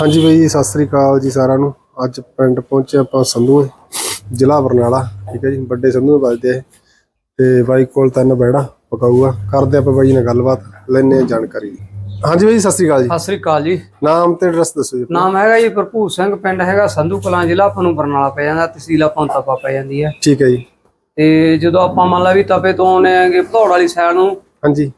ਹਾਂਜੀ ਬਈ ਸਤਿ ਸ੍ਰੀ ਅਕਾਲ ਜੀ ਸਾਰਿਆਂ ਨੂੰ। ਅੱਜ ਪਿੰਡ ਪਹੁੰਚੇ ਆਪਾਂ ਸੰਧੂਏ ਜ਼ਿਲ੍ਹਾ ਬਰਨਾਲਾ ਠੀਕ ਹੈ ਜੀ ਵੱਡੇ ਸੰਧੂਏ ਵੱਜਦੇ ਆ ਤੇ ਬਾਈ ਕੋਲ ਤਿੰਨ ਬੈੜਾ ਪਕਾਊਗਾ। ਕਰਦੇ ਆਪਾਂ ਬਾਈ ਨਾਲ ਗੱਲਬਾਤ ਲੈਣੇ ਜਾਣਕਾਰੀ। ਹਾਂਜੀ ਬਾਈ ਸਤਿ ਸ੍ਰੀ ਅਕਾਲ ਜੀ। ਸਤਿ ਸ੍ਰੀ ਅਕਾਲ ਜੀ। ਨਾਮ ਤੇ ਐਡਰੈਸ ਦੱਸੋ ਜੀ। ਨਾਮ ਹੈਗਾ ਜੀ ਭਰਪੂਰ ਸਿੰਘ ਪਿੰਡ ਹੈਗਾ ਸੰਧੂ ਕਲਾਂ ਜ਼ਿਲ੍ਹਾ ਆਪਾਂ ਨੂੰ ਬਰਨਾਲਾ ਪੈ ਜਾਂਦਾ ਤਹਿਸੀਲ ਆਪਾਂ ਨੂੰ ਤਪਾ ਪੈ ਜਾਂਦੀ ਹੈ। ਠੀਕ ਹੈ ਜੀ। ਤੇ ਜਦੋਂ ਆਪਾਂ ਮੰਨ ਲਾ ਵੀ ਤਪੇ ਤੋਂ ਆਉਨੇ ਆਂਗੇ ਭਦੌੜ ਵਾਲੀ ਸਾਈਡ ਨੂੰ ਹਾਂਜੀ।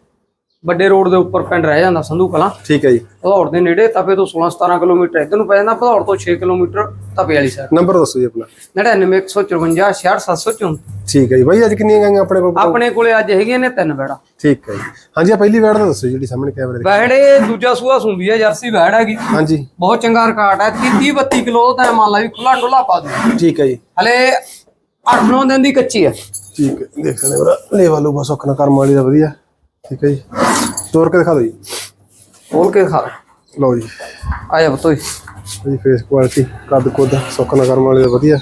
ਵੱਡੇ ਰੋਡ ਦੇ ਉੱਪਰ ਪਿੰਡ ਰਹਿ ਜਾਂਦਾ ਸੰਧੂ ਕਲਾਂ। ਠੀਕ ਹੈ ਜੀ। ਭਦੌੜ ਦੇ ਨੇੜੇ ਤਪੇ ਤੋਂ 16 17 ਕਿਲੋਮੀਟਰ ਇੱਧਰ ਨੂੰ ਪੈ ਜਾਂਦਾ ਭਦੌੜ ਤੋਂ 6 ਕਿਲੋਮੀਟਰ ਤਪੇ ਵਾਲੀ ਸਾਈਡ ਨੰਬਰ ਦੱਸੋ ਜੀ ਆਪਣਾ। 99154 66734 ਠੀਕ ਹੈ ਜੀ। ਬਾਈ ਅੱਜ ਕਿੰਨੀਆਂ ਗਾਈਆਂ ਆਪਣੇ ਕੋਲ? ਆਪਣੇ ਕੋਲੇ ਅੱਜ ਹੈਗੀਆਂ ਨੇ ਤਿੰਨ ਬੈੜਾ। ਠੀਕ ਹੈ ਜੀ। ਹਾਂਜੀ ਆ ਪਹਿਲੀ ਬੈੜ ਦਾ ਦੱਸੋ ਜਿਹੜੀ ਸਾਹਮਣੇ ਕੈਮਰੇ ਦੇ ਬੈੜੇ ਦੂਜਾ ਸੂਆ ਸੁੰਦੀ ਹੈ ਜਰਸੀ ਬੈੜ ਹੈਗੀ। ਹਾਂਜੀ। ਬਹੁਤ ਚੰਗਾ ਰਿਕਾਰਡ ਹੈ 30 32 ਕਿਲੋ ਦਾ ਮੰਨ ਲਾ ਵੀ ਖੁੱਲਾ ਡੁੱਲਾ ਪਾ ਦੂ ਠੀਕ ਹੈ ਜੀ। ਹਲੇ 8-9 ਦਿਨ ਦੀ ਕੱਚੀ ਹੈ ਠੀਕ ਹੈ। ਦੇਖ ਸਕਦੇ ਬਰਾ ਲੇਵਾ ਲੂਗਾ ਸੁੱਕਣਾ ਕਰਮ ਵਾਲੀ ਦਾ ਵਧੀਆ। ਠੀਕ ਹੈ ਜੀ। ਤੋਰ ਕੇ ਦਿਖਾ ਦਿਓ ਜੀ। ਖੋਲ ਕੇ ਖਾ ਲਓ ਜੀ। ਆਇਆ ਬਤੋਈ ਇਹਦੀ ਫੇਸ ਕੁਆਲਿਟੀ ਕੱਦ ਕੁੱਦ ਸੁੱਕਣਾ ਕਰਮ ਵਾਲੀ ਦਾ ਵਧੀਆ।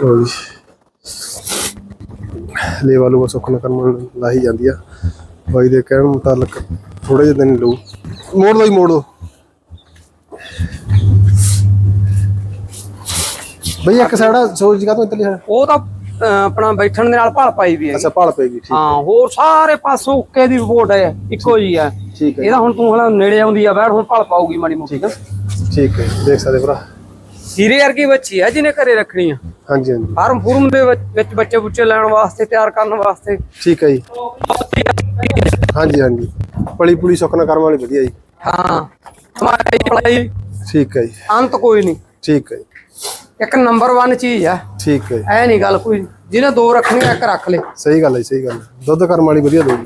ਲਓ ਜੀ। ਲੇਵਾ ਲੂਗਾ ਸੁੱਕਣਾ ਕਰਮ ਵਾਲੀ ਲਾਹੀ ਜਾਂਦੀ ਆ। ਬਾਈ ਦੇ ਕਹਿਣ ਮੁਤਾਬਕ ਥੋੜੇ ਜਿਹੇ ਦਿਨ ਲਊ। ਮੋੜ ਦੋ ਜੀ ਮੋੜ ਬਈ ਇੱਕ ਸਾਈਡ ਸੋਚ ਜਗਾ ਤੋਂ ਇੱਧਰਲੀ side? ਉਹ ਤਾਂ ਆਪਣਾ ਬੈਠਣ ਦੇ ਨਾਲ ਭਲ ਪਾਈ ਵੀ ਹੈ ਅੱਛਾ ਭਾਲ ਪੈਗੀ ਠੀਕ ਹਾਂ ਹੋਰ ਸਾਰੇ ਪਾਸੋਂ ਉੱਕੇ ਦੀ ਰਿਪੋਰਟ ਹੈ ਇੱਕੋ ਜੀ ਹੈ ਠੀਕ ਹੈ ਇਹਦਾ ਹੁਣ ਤੂੰ ਹਲਾ ਨੇੜੇ ਆਉਂਦੀ ਆ ਬੈਠ ਹੁਣ ਭਲ ਪਾਊਗੀ ਮਾੜੀ ਮੋਟੀ ਠੀਕ ਹੈ। ਦੇਖ ਸਕਦੇ ਭਰਾ। ਹੀਰੇ ਵਰਗੀ ਬੱਚੀ ਹੈ ਜਿਹਨੇ ਘਰੇ ਰੱਖਣੀ ਆ। ਹਾਂਜੀ ਹਾਂਜੀ। ਫਾਰਮ ਫੂਰਮ ਦੇ ਵਿੱਚ- ਬੱਚੇ ਬੁੱਚੇ ਲੈਣ ਵਾਸਤੇ ਤਿਆਰ ਕਰਨ ਵਾਸਤੇ। ਠੀਕ ਹੈ ਜੀ। ਹਾਂਜੀ ਹਾਂਜੀ। ਪਲੀ ਪੁਲੀ ਸੁੱਕਣਾ ਕਰਮ ਵਾਲੀ ਵਧੀਆ ਜੀ। ਹਾਂ। ਹਮਾਰੀ ਪੜਾਈ ਠੀਕ ਹੈ ਜੀ। ਅੰਤ ਕੋਈ ਨਹੀਂ। ਠੀਕ ਹੈ ਇੱਕ ਨੰਬਰ 1 ਚੀਜ਼ ਆ। ਠੀਕ ਹੈ ਐ ਨਹੀਂ ਗੱਲ ਕੋਈ ਜਿਹਨੇ ਦੋ ਰੱਖਣੀਆਂ ਇੱਕ ਰੱਖ ਲੈ। ਸਹੀ ਗੱਲ ਹੈ ਸਹੀ ਗੱਲ। ਦੁੱਧ ਕਰਮ ਵਾਲੀ ਵਧੀਆ ਦੋਗੀ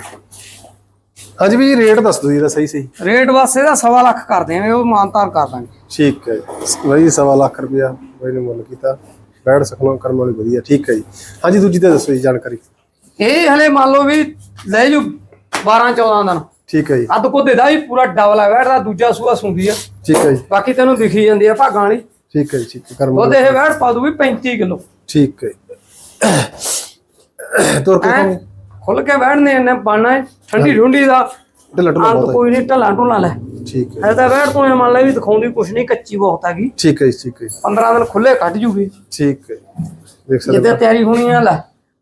ਹਾਂਜੀ ਵੀ ਰੇਟ ਦੱਸ ਦਿਓ ਇਹਦਾ ਸਹੀ ਸਹੀ। ਰੇਟ ਵਾਸਤੇ ਦਾ ਸਵਾ ਲੱਖ ਕਰ ਦੇਵਾਂਗੇ ਉਹ ਮਾਨਤਾਨ ਕਰ ਦਾਂਗੇ। ਠੀਕ ਹੈ। ਬਾਈ ਸਵਾ ਲੱਖ ਰੁਪਇਆ ਬਾਈ ਨੇ ਮੁੱਲ ਕੀਤਾ। ਬੈਠ ਸਕਣਾ ਕਰਮ ਵਾਲੀ ਵਧੀਆ ਠੀਕ ਹੈ ਜੀ। ਹਾਂਜੀ ਦੂਜੀ ਤੇ ਦੱਸੋ ਜੀ ਜਾਣਕਾਰੀ। ਇਹ ਹਲੇ ਮੰਨ ਲਓ ਵੀ ਲੈ ਜੂ 12 14 ਦਿਨ। ਠੀਕ ਹੈ ਜੀ। ਅੱਧ ਕੋ ਦਾ ਹੀ ਪੂਰਾ ਡਬਲ ਹੈ ਬੈਠਦਾ ਦੂਜਾ ਸੂਆ ਸੁੰਦੀ ਆ। ਠੀਕ ਹੈ ਜੀ। ਬਾਕੀ ਤੈਨੂੰ ਦਿਖੀ ਜਾਂਦੀ ਆ ਭਾਗਾਂ ਵਾਲੀ। ਠੀਕ ਹੈ ਜੀ ਠੀਕ ਹੈ ਕਰਮ ਉਹਦੇ ਇਹ ਬੈਠ ਪਾ ਦੂ ਵੀ 35 ਕਿਲੋ। ਠੀਕ ਹੈ ਤੁਰ ਕੇ ਖੁੱਲ ਕੇ ਬੈਠਨੇ ਇਹਨੇ ਪਾਣਾ ਹੈ ਠੰਡੀ ਠੁੰਡੀ ਦਾ ਢਿੱਲਾ ਢਿੱਲਾ ਅੰਤ ਬਹੁਤ ਕੋਈ ਨਹੀਂ ਢਲਾ ਢੁਲਾ ਲੈ। ਹੈ ਠੀਕ ਹੈ। ਐ ਤਾਂ ਤੂੰ ਇਹ ਮੰਨ ਲੈ ਵੀ ਦਿਖਾਉਂਦੀ ਕੁਛ ਨਹੀਂ ਕੱਚੀ ਬਹੁਤ ਹੈਗੀ। ਠੀਕ ਹੈ ਜੀ, ਠੀਕ ਹੈ ਜੀ, 15 ਦਿਨ ਖੁੱਲੇ ਕੱਢ ਜੂਗੀ। ਠੀਕ ਹੈ ਦੇਖ ਸਕਦੇ ਜਿੱਦੇ ਤਿਆਰੀ ਹੋਣੀ ਆ ਲੈ।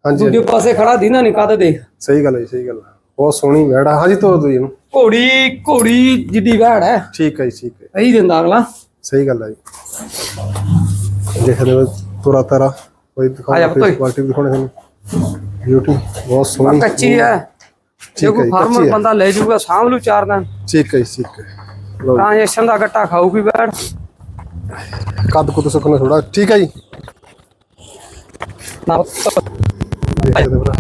ਹਾਂਜੀ ਦੂਜੇ ਪਾਸੇ ਖੜਾ ਦੀਨਾ ਨਹੀਂ ਕਾਦੇ ਦੇਖ। ਸਹੀ ਗੱਲ ਹੈ ਜੀ, ਸਹੀ ਗੱਲ ਹੈ। ਬਹੁਤ ਸੋਹਣੀ ਵੈੜ ਹਾਂਜੀ ਤੋਰ ਦੋ ਜੀ ਇਹਨੂੰ। ਘੋੜੀ ਘੋੜੀ ਜਿੱਡੀ ਬੈੜ ਹੈ। ਠੀਕ ਹੈ ਜੀ ਠੀਕ ਹੈ। ਇਹੀ ਦਿੰਦਾ ਅਗਲਾ। ਸਹੀ ਗੱਲ ਹੈ ਜੀ। ਦੇਖਦੇ ਹੋ ਤੁਰਾ ਤਰਾ। ਕੋਈ ਪੁੱਤ। ਕੁਆਲਿਟੀ ਦਿਖਾਉਣੇ ਤੁਹਾਨੂੰ ਬਿਊਟੀ ਬਹੁਤ ਸੋਹਣੀ। ਕੱਚੀ ਹੈ ਜੇ ਠੀਕ ਹੈ ਕੋਈ ਫਾਰਮਰ ਹੈ। ਬੰਦਾ ਲੈ ਜਾਊਗਾ ਸਾਂਭ ਲੂ ਚਾਰ ਦਿਨ। ਠੀਕ ਹੈ ਠੀਕ ਹੈ ਲਓ ਟ੍ਰਾਂਜੈਕਸ਼ਨ ਦਾ ਗੱਟਾ ਖਾਊਗੀ ਬੈੜ ਕੱਦ ਕੁੱਦ ਸੁੱਕਣਾ ਥੋੜਾ ਠੀਕ ਹੈ ਜੀ। ਨਾ ਦੇਖਦੇ ਭਰਾ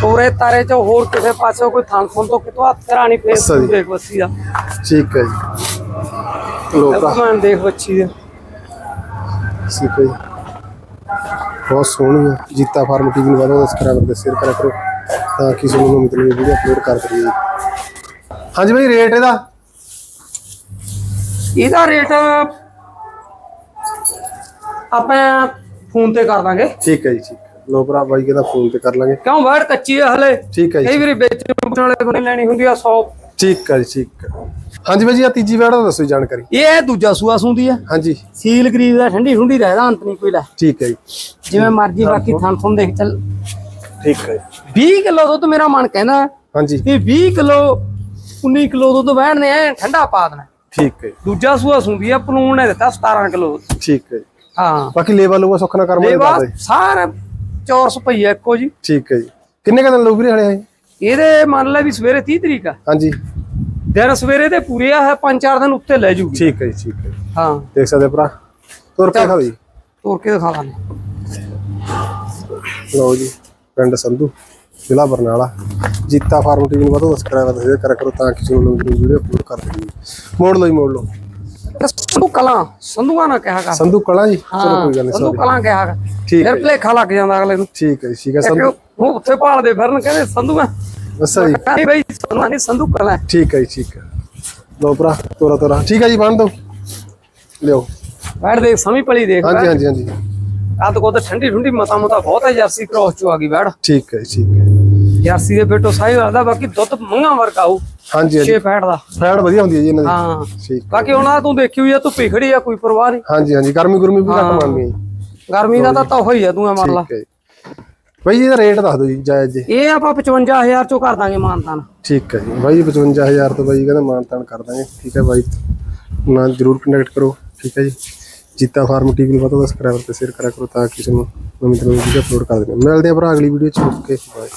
ਤੋਰੇ ਤਾਰੇ ਚ ਹੋਰ ਕਿਸੇ ਪਾਸੇ ਕੋਈ ਥਾਂ ਥੋਂ ਤੋਂ ਕਿਤੋਂ ਹੱਥ ਰਾਣੀ ਫੇਸ ਅੱਛਾ ਜੀ। ਦੇਖ ਬੱਸੀ ਦਾ। ਠੀਕ ਹੈ ਜੀ। ਲੋ ਭਰਾ। ਮੈਂ ਦੇਖ ਬੱਚੀ ਦੇ। ਠੀਕ ਹੈ ਜੀ। ਬਹੁਤ ਸੋਹਣੀ ਹੈ। ਜੀਤਾ ਫਾਰਮ ਟੀਵੀ ਨੂੰ ਵਧੋ ਸਬਸਕ੍ਰਾਈਬ ਤੇ ਸ਼ੇਅਰ ਕਰਿਆ ਕਰੋ ਤਾਂ ਕਿ ਨਵੀਂ ਨਵੀਂ ਵੀਡੀਓ ਅਪਲੋਡ ਕਰ ਜੀ ਹਾਂਜੀ ਭਾਈ ਰੇਟ ਇਹਦਾ? ਇਹਦਾ ਰੇਟ ਆਪਾਂ ਫੋਨ ਤੇ ਕਰ ਦਾਂਗੇ। ਠੀਕ ਹੈ ਜੀ ਠੀਕ ਲੋ ਭਰਾ ਬਾਈ ਕਹਿੰਦਾ ਫੋਨ ਤੇ ਕਰ ਲਾਂਗੇ। ਕਿਉਂ ਬੈੜ ਕੱਚੀ ਹੈ ਹਲੇ? ਠੀਕ ਹੈ ਕਈ ਜੀ ਵਾਰੀ ਵੇਚਣ ਵਾਲੇ ਕੋਲ ਲੈਣੀ ਹੁੰਦੀ ਆ 100 ਠੀਕ ਹੈ ਜੀ ਠੀਕ ਹਾਂਜੀ ਭਾਈ ਜੀ ਆ ਤੀਜੀ ਵੈੜ ਦਾ ਦੱਸੋ ਜਾਣਕਾਰੀ। ਇਹ ਹੈ ਦੂਜਾ ਸੂਆ ਸੁੰਦੀ ਆ। ਹਾਂਜੀ। ਸੀਲ ਗਰੀਬ ਦਾ ਠੰਡੀ ਠੁੰਡੀ ਰਹਿਦਾ ਅੰਤ ਨਹੀਂ ਕੋਈ ਲੈ। ਠੀਕ ਹੈ ਜੀ। ਜਿਵੇਂ ਮਰਜ਼ੀ ਬਾਕੀ ਥਾਂ ਥੋਂ ਦੇਖ ਚੱਲ। ਠੀਕ ਹੈ ਜੀ। 20 ਕਿਲੋ ਦੁੱਧ ਮੇਰਾ ਮਨ ਕਹਿੰਦਾ। ਹਾਂਜੀ। ਇਹ 20 ਕਿਲੋ 19 ਕਿਲੋ ਦੁੱਧ ਵਹਿਣ ਨੇ ਐ ਠੰਡਾ ਪਾ ਦੇਣਾ। ਠੀਕ ਹੈ ਦੂਜਾ ਸੂਆ ਸੁੰਦੀ ਆ ਪਲੂਣ ਨੇ ਦਿੱਤਾ 17 ਕਿਲੋ ਠੀਕ ਹੈ। ਹਾਂ। ਬਾਕੀ ਲੇਵਾ ਲੂਆ ਕਰਮ ਇਹ ਦੱਸ ਬਾਤ ਦੇ ਸਾਰਾ ਚੌਰਸ ਪਈਆ ਇੱਕੋ ਜੀ। ਠੀਕ ਹੈ ਜੀ। ਕਿੰਨੇ ਕਦਨ ਲਊ ਵੀਰੇ ਹਲੇ ਇਹ? ਇਹਦੇ ਮੰਨ ਲੈ ਵੀ ਸਵੇਰੇ 30 ਤਰੀਕ ਆ। ਹਾਂਜੀ। ਦਿਨ ਸਵੇਰੇ ਤੇ ਪੂਰੇ ਆ ਹੈ ਪੰਜ ਚਾਰ ਦਿਨ ਉੱਤੇ ਲੈ ਜੂਗੀ। ਠੀਕ ਹੈ ਜੀ ਠੀਕ ਹੈ ਹਾਂ। ਦੇਖ ਸਕਦੇ ਭਰਾ। ਤੁਰ ਕੇ ਖਾਓ ਜੀ। ਤੋਰ ਕੇ ਦਿਖਾ ਦਾਂਗੇ। ਲਓ ਜੀ ਪਿੰਡ ਸੰਧੂ ਜ਼ਿਲ੍ਹਾ ਬਰਨਾਲਾ। ਜੀਤਾ ਫਾਰਮ ਟੀਵੀ ਨੂੰ ਵਧੋ ਸਬਸਕ੍ਰਾਈਬ ਤੇ ਸ਼ੇਅਰ ਕਰਿਆ ਕਰੋ ਤਾਂ ਕਿ ਤੁਹਾਨੂੰ ਨਵੀਂ ਵੀਡੀਓ ਅਪਲੋਡ ਕਰ ਦਈਏ ਮੋੜ ਲਓ ਜੀ ਮੋੜ ਲਓ। ਸੰਧੂ ਕਲਾਂ ਸੰਧੂਆਂ ਨਾ ਕਿਹਾ ਕਰ। ਸੰਧੂ ਕਲਾ ਜੀ? ਚਲੋ ਕੋਈ ਗੱਲ ਨਹੀਂ ਸੰਧੂ। ਕਲਾਂ ਕਿਹਾ ਕਰ। ਠੀਕ ਹੈ ਭਲੇਖਾ ਲੱਗ ਜਾਂਦਾ ਅਗਲੇ ਨੂੰ। ਠੀਕ ਹੈ ਠੀਕ ਹੈ ਸੰਧੂ ਉਹ ਉੱਥੇ ਭਾਲਦੇ ਫਿਰਨ ਕਹਿੰਦੇ ਸੰਧੂਆਂ। ਅੱਛਾ ਜੀ। ਨਹੀਂ ਬਈ ਸੰਧੂਆਂ ਨਹੀਂ ਸੰਧੂ ਕਲਾਂ। ਠੀਕ ਹੈ ਠੀਕ ਹੈ। ਲਓ ਭਰਾ ਤੋਰਾ ਤੋਰਾ। ਠੀਕ ਹੈ ਜੀ ਬੰਨ ਦੋ। ਲਿਓ ਬੈਠ ਦੇਖ ਸਮੀ ਪਲੀ ਦੇਖ ਹਾਂਜੀ ਹਾਂਜੀ ਹਾਂਜੀ। ਆ ਤਾਂ ਕੋ ਤਾਂ ਠੰਡੀ ਠੰਡੀ ਮਤਾ ਮਤਾ ਬਹੁਤ ਹੈ ਜਰਸੀ ਕ੍ਰੋਸ ਚੋਂ ਆ ਗਈ ਬੈਠ। ਠੀਕ ਹੈ ਠੀਕ ਹੈ। ਜਰਸੀ ਦੇ ਬੇਟੋ ਸਾਈ ਦਾ ਬਾਕੀ ਦੁੱਧ ਮੰਗਾ ਵਰਗਾ ਉਹ ਹਾਂਜੀ ਹਾਂਜੀ। 6 ਫੈਟ ਦਾ। ਫੈਟ ਵਧੀਆ ਹੁੰਦੀ ਹੈ ਜੀ ਇਹਨਾਂ ਦੀ। ਹਾਂ। ਠੀਕ ਬਾਕੀ ਉਹਨਾਂ ਦਾ ਤੂੰ ਦੇਖੀ ਹੋਈ ਆ ਤੂੰ ਖੜੀ ਆ ਕੋਈ ਪਰਵਾਹ ਨਹੀਂ। ਹਾਂਜੀ ਹਾਂਜੀ। ਗਰਮੀ ਗੁਰਮੀ ਵੀ ਘੱਟ ਮੰਨਦੀ ਹੈ। ਗਰਮੀ ਦਾ ਤਾਂ ਤੋਹਫਾ ਹੀ ਆ ਤੂੰ ਐ ਮੰਨ ਲਾ। ਬਾਈ ਇਹਦਾ ਰੇਟ ਦੱਸ ਦਿਓ ਜੀ ਜਾਇਜ਼ ਜੀ। ਇਹ ਆਪਾਂ 55000 ਚੋਂ ਕਰ ਦਾਂਗੇ ਮਾਨਤਾਨ। ਠੀਕ ਹੈ ਜੀ। ਬਾਈ 55000 ਤੋਂ ਬਾਈ ਕਹਿੰਦਾ ਮਾਨਤਾਨ ਕਰ ਦਾਂਗੇ। ਠੀਕ ਹੈ ਬਾਈ। ਨਾਲ ਜਰੂਰ ਕੰਟੈਕਟ ਕਰੋ। ਠੀਕ ਹੈ ਜੀ। ਜੀਤਾ ਫਾਰਮ ਟੀਵੀ ਨੂੰ ਵੱਧ ਸਬਸਕ੍ਰਾਈਬਰ ਤੇ ਸ਼ੇਅਰ ਕਰਿਆ ਕਰੋ ਤਾਂ ਕਿ ਤੁਹਾਨੂੰ ਨਵੀਂ ਤੋਂ ਨਵੀਂ ਵੀਡੀਓ ਅਪਲੋਡ ਕਰ ਦੇਣਾ। ਮਿਲਦੇ ਆ ਭਰਾ ਅਗਲੀ ਵੀਡੀਓ ਚ। Okay bye